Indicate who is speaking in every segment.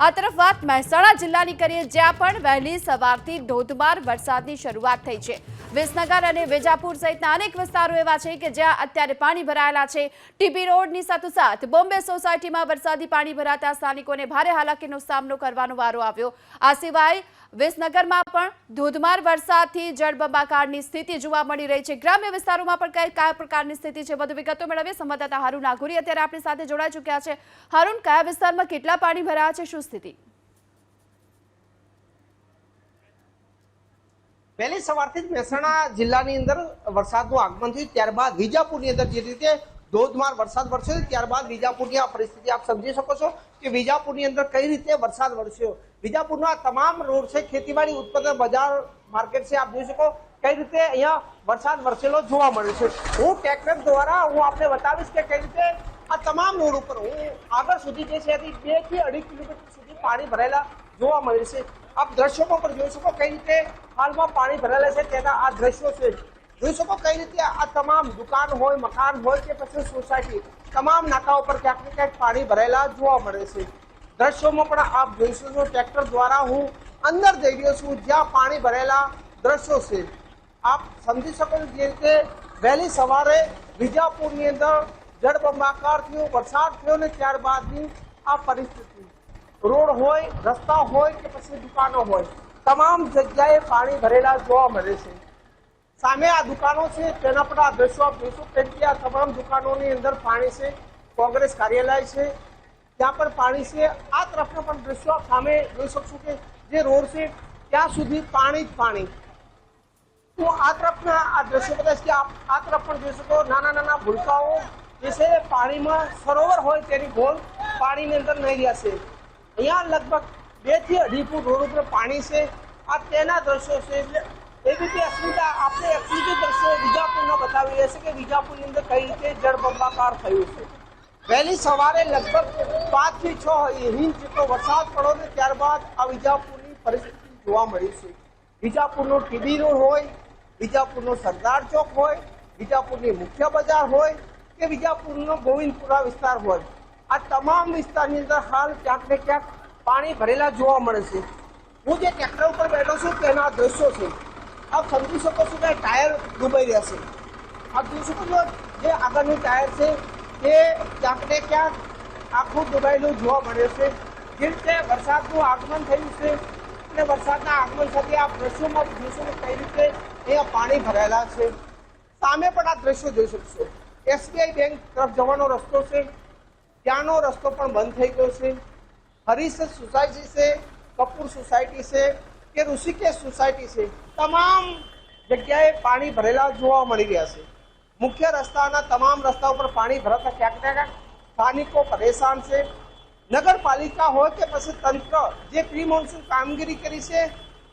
Speaker 1: આ તરફ વાત મહેસાણા જિલ્લાની કરીએ, જ્યાં પણ વહેલી સવારથી ધોધમાર વરસાદની શરૂઆત થઈ છે. વિસનગર અને વેજાપુર સહિતના અનેક વિસ્તારો એવા છે કે જ્યાં અત્યારે પાણી ભરાયેલા છે. ટીબી રોડની સાથોસાથ બોમ્બે સોસાયટીમાં વરસાદી પાણી ભરાતા સ્થાનિકોને ભારે હાલાકીનો સામનો કરવાનો વારો આવ્યો. આ સિવાય વિસનગરમાં પણ ધોધમાર વરસાદથી જળબંબાકારની સ્થિતિ જોવા મળી રહી છે. ગ્રામ્ય વિસ્તારોમાં પણ કઈ કયા પ્રકારની સ્થિતિ છે? વધુ વિગતો મેળવીએ. સંવાદદાતા હારૂન નાગુરી અત્યારે આપણી સાથે જોડાઈ ચૂક્યા છે. હારૂન, કયા વિસ્તારમાં કેટલા પાણી ભરાયા છે? શું સ્થિતિ?
Speaker 2: વહેલી સવારથી જ મહેસાણા જિલ્લાની અંદર વરસાદનું આગમન થયું. ત્યારબાદ વિજાપુરની અંદર જે રીતે ધોધમાર વરસાદ વરસ્યો ત્યારબાદ વિજાપુરની આ પરિસ્થિતિ આપ સમજી શકો છો કે વિજાપુરની અંદર કઈ રીતે વરસાદ વરસ્યો. વિજાપુરનો તમામ રોડ છે, ખેતીવાડી, ઉત્પાદન, બજાર, માર્કેટ છે, આપ જોઈ શકો કઈ રીતે અહીંયા વરસાદ વરસેલો જોવા મળે છે. હું ટ્રેક્ટર દ્વારા હું આપને બતાવીશ કે કઈ રીતે આ તમામ રોડ ઉપર હું આગળ સુધી જે છે બેથી અઢી કિલોમીટર સુધી પાણી ભરાયેલા જોવા મળે છે. આપ દ્રશ્યોમાં પણ જોઈ શકો કઈ રીતે હાલમાં પાણી ભરાયેલા છે તેના આ દ્રશ્યો છે. જોઈ શકો કઈ રીતે આ તમામ દુકાન હોય, મકાન હોય કે પછી સોસાયટી, તમામ નાકા ઉપર ક્યાંક ને ક્યાંક પાણી ભરાયેલા જોવા મળે છે. દ્રશ્યોમાં પણ આપ જોઈ શકો ટ્રેક્ટર દ્વારા હું અંદર જઈ રહ્યો છું, જ્યાં પાણી ભરેલા દ્રશ્યો છે. આપ સમજી શકો જે રીતે વહેલી સવારે વિજાપુરની અંદર જળબંબાકાર થયો, વરસાદ થયો ને ત્યારબાદની આ પરિસ્થિતિ. રોડ હોય, રસ્તા હોય કે પછી દુકાનો હોય, તમામ જગ્યાએ પાણી ભરેલા જોવા મળે છે. સામે આ દુકાનો છે તેના પર આ દ્રશ્યો આપ જોશો કેમ કે આ તમામ દુકાનોની અંદર પાણી છે કોંગ્રેસ કાર્યાલય છે ત્યાં પણ પાણી છે આ તરફના પણ દ્રશ્યો આપ સામે જોઈ શકશો કે જે રોડ છે ત્યાં સુધી પાણી જ પાણી હું આ તરફના આ દ્રશ્યો બતાવીશ કે આપ આ તરફ પણ જોઈ શકો નાના નાના ભૂલકાઓ જે છે સરોવર સરોવર હોય તેની ગોળ પાણીની અંદર નહીં રહ્યા છે અહીંયા લગભગ બેથી અઢી ફૂટ રોડ ઉપર પાણી છે આ તેના દ્રશ્યો છે એટલે રીતે અસ્મિતા આપણે અસ્મિતા દ્રશ્યો વિજાપુરના બતાવી રહ્યા છે કે વિજાપુરની અંદર કઈ રીતે જળબંબાકાર થયું છે. વહેલી સવારે લગભગ પાંચથી છ ઇંચ જેટલો વરસાદ પડ્યો ને ત્યારબાદ આ વિજાપુરની પરિસ્થિતિ જોવા મળી છે. વિજાપુરનો ટીબી રોડ હોય, વિજાપુરનો સરદાર ચોક હોય, વિજાપુરની મુખ્ય બજાર હોય કે વિજાપુરનો ગોવિંદપુરા વિસ્તાર હોય, આ તમામ વિસ્તારની અંદર હાલ ક્યાંક ને ક્યાંક પાણી ભરેલા જોવા મળે છે. હું જે ટ્રેક્ટર ઉપર બેઠો છું તેના દ્રશ્યો છે. આપ સમજી શકો છો કે ટાયર ડૂબાઈ રહ્યા છે. આપ જોઈ શકો છો જે આગળનું ટાયર છે તે ક્યાંક ક્યાંક આખું ડૂબાયેલું જોવા મળે છે. જે રીતે વરસાદનું આગમન થયું છે અને વરસાદના આગમન સાથે આ દ્રશ્યોમાં કે કઈ રીતે અહીંયા પાણી ભરાયેલા છે. સામે પણ આ દ્રશ્યો જોઈ શકશો. એસબીઆઈ બેંક તરફ જવાનો રસ્તો છે. ત્યાંનો રસ્તો પણ બંધ થઈ ગયો છે. હરીશ સોસાયટી છે, કપૂર સોસાયટી છે કે ઋષિકેશ સોસાયટી છે, તમામ જગ્યાએ પાણી ભરેલા જોવા મળી રહ્યા છે. મુખ્ય રસ્તાના તમામ રસ્તા ઉપર પાણી ભરાતા ક્યાંક ક્યાંક સ્થાનિકો પરેશાન છે. નગરપાલિકા હોય કે પછી તંત્ર જે પ્રી મોન્સૂન કામગીરી કરી છે,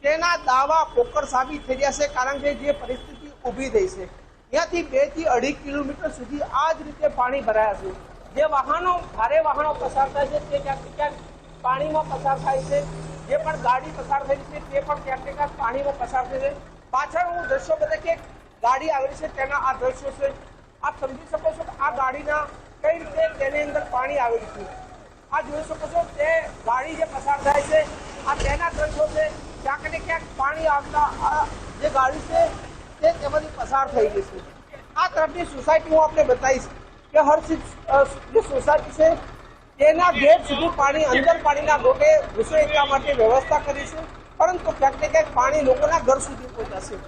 Speaker 2: તેના દાવા પોકળ સાબિત થઈ રહ્યા છે, કારણ કે જે પરિસ્થિતિ ઊભી થઈ છે. ત્યાંથી બેથી અઢી કિલોમીટર સુધી આ જ રીતે પાણી ભરાયા છે. જે વાહનો, ભારે વાહનો પસાર થાય છે, તે ક્યાંક ક્યાંક પાણીમાં પસાર થાય છે. જે પણ ગાડી પસાર થઈ છે તે પણ ક્યાંક ક્યાંક પાણીમાં પસાર થઈ છે. પાછળ હું દ્રશ્યો બધા કે ગાડી આવેલી છે, તેના આ દ્રશ્યો છે. આપ સમજી શકો છો કે આ ગાડીના કઈ રીતે તેની અંદર પાણી આવેલું છે. આ જોઈ શકો છો તે ગાડી જે પસાર થાય છે, આ તેના દ્રશ્યો છે. ક્યાંક ને ક્યાંક પાણી આવતા આ જે ગાડી છે, તે તેમાંથી પસાર થઈ ગઈ છે. આ તરફની સોસાયટી હું આપને બતાવીશ કે હર્ષિત જે સોસાયટી છે તેના ગેટ સુધી પાણી, અંદર પાણીના ગોટે ઘૂસે એટલા માટે વ્યવસ્થા કરીશું. પરંતુ ક્યાંક ને ક્યાંક પાણી લોકોના ઘર સુધી પહોંચાશે.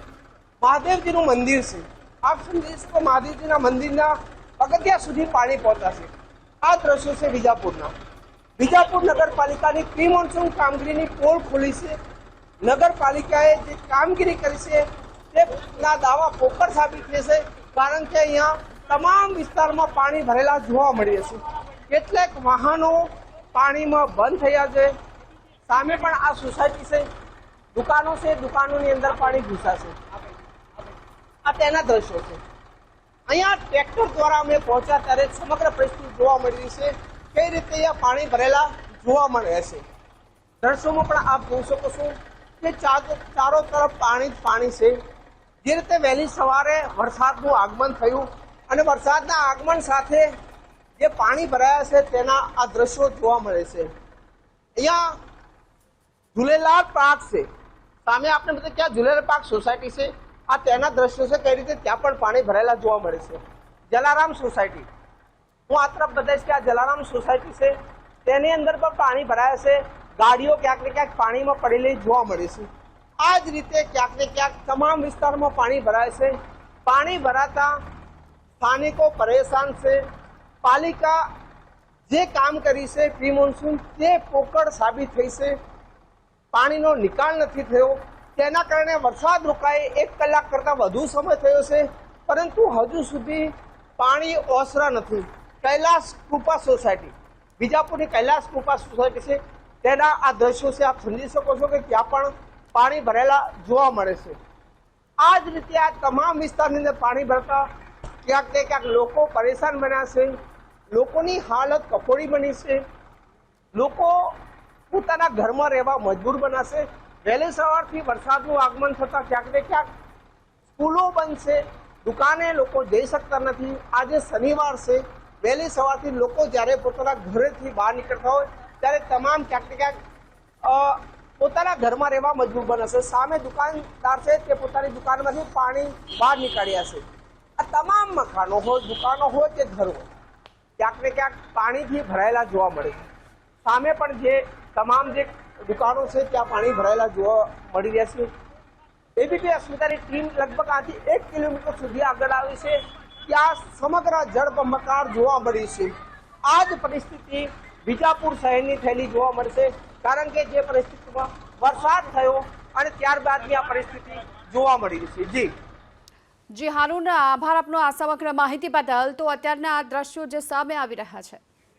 Speaker 2: મહાદેવજીનું મંદિર છે. આપ સમજી શકો મહાદેવજીના મંદિરના પગથિયા સુધી પાણી પહોંચાશે. આ દ્રશ્યો છે વિજાપુરના. વિજાપુર નગરપાલિકાની પ્રી મોન્સૂન કામગીરીની પોલ ખોલી છે. નગરપાલિકાએ જે કામગીરી કરી છે, તેના દાવા પોકર સાબિત થશે કારણ કે અહીંયા તમામ વિસ્તારમાં પાણી ભરેલા જોવા મળીએ છે. કેટલાક વાહનો પાણીમાં બંધ થયા છે. સામે પણ આ સોસાયટી છે. દુકાનો છે, દુકાનોની અંદર પાણી ઘૂસાશે. આ તેના દ્રશ્યો છે. અહીંયા ટ્રેક્ટર દ્વારા અમે પહોંચ્યા ત્યારે સમગ્ર પરિસ્થિતિ જોવા મળી છે. કઈ રીતે અહીંયા પાણી ભરેલા જોવા મળે છે. દ્રશ્યોમાં પણ આપ જોઈ શકો છો કે ચારો તરફ પાણી જ પાણી છે. જે રીતે વહેલી સવારે વરસાદનું આગમન થયું અને વરસાદના આગમન સાથે જે પાણી ભરાયા છે, તેના આ દ્રશ્યો જોવા મળે છે. અહીંયા ઝૂલેલાલ પાર્ક છે. સામે આપણે બધા ક્યાં ઝુલેલાલ પાર્ક સોસાયટી છે? આ તેના દ્રશ્યો છે, કઈ રીતે ત્યાં પણ પાણી ભરાયેલા જોવા મળે છે. જલારામ સોસાયટી. હું આ તરફ બતાવીશ કે આ જલારામ સોસાયટી છે. તેની અંદર પણ પાણી ભરાયા છે. ગાડીઓ ક્યાંક ને ક્યાંક પાણીમાં પડેલી જોવા મળે છે. આ જ રીતે ક્યાંક ને ક્યાંક તમામ વિસ્તારમાં પાણી ભરાય છે. પાણી ભરાતા સ્થાનિકો પરેશાન છે. પાલિકા જે કામ કરી છે, પ્રી મોન્સૂન તે પોકળ સાબિત થઈ છે. પાણીનો નિકાલ નથી થયો. તેના કારણે વરસાદ રોકાય એક કલાક કરતાં વધુ સમય થયો છે. પરંતુ હજુ સુધી પાણી ઓસરા નથી. કૈલાસ કૃપા સોસાયટી બીજાપુરની કૈલાસ કૃપા સોસાયટી છે. તેના આ દ્રશ્યો છે, આપ સમજી શકો છો કે ત્યાં પણ પાણી ભરેલા જોવા મળે છે. આ જ રીતે આ તમામ વિસ્તારની અંદર પાણી ભરતા ક્યાંક ને ક્યાંક લોકો પરેશાન બન્યા લોકોની હાલત કફોડી બની છે લોકો પોતાના ઘરમાં રહેવા મજબૂર બનાશે. વહેલી સવારથી વરસાદનું આગમન થતાં ક્યાંક ને ક્યાંક સ્કૂલો બંધ છે દુકાને લોકો જઈ શકતા નથી. આજે શનિવાર છે. વહેલી સવારથી લોકો જ્યારે પોતાના ઘરેથી બહાર નીકળતા હોય, ત્યારે તમામ ક્યાંક ને ક્યાંક પોતાના ઘરમાં રહેવા મજબૂર બનાશે. સામે દુકાનદાર છે તે પોતાની દુકાનમાંથી પાણી બહાર નીકાળ્યા છે. આ તમામ મકાનો હોય, દુકાનો હોય કે ઘર હોય, ક્યાંક ને ક્યાંક પાણીથી ભરાયેલા જોવા મળે છે. સામે પણ જે તમામ જે દુકાનો છે, ત્યાં પાણી ભરાયેલા જોવા મળી રહ્યા છે. એબીપી અસ્મિતાની ટીમ લગભગ આથી એક કિલોમીટર સુધી આગળ આવી છે. ત્યાં સમગ્ર જળબંબકાર જોવા મળી છે. આ જ પરિસ્થિતિ બીજાપુર શહેરની થયેલી જોવા મળશે. કારણ કે જે પરિસ્થિતિમાં વરસાદ થયો અને ત્યારબાદની આ પરિસ્થિતિ જોવા મળી છે. જી.
Speaker 1: જી હારૂન આભાર આપનો આ સમગ્ર માહિતી બદલ. તો અત્યારના આ દ્રશ્યો જે સામે આવી રહ્યા છે.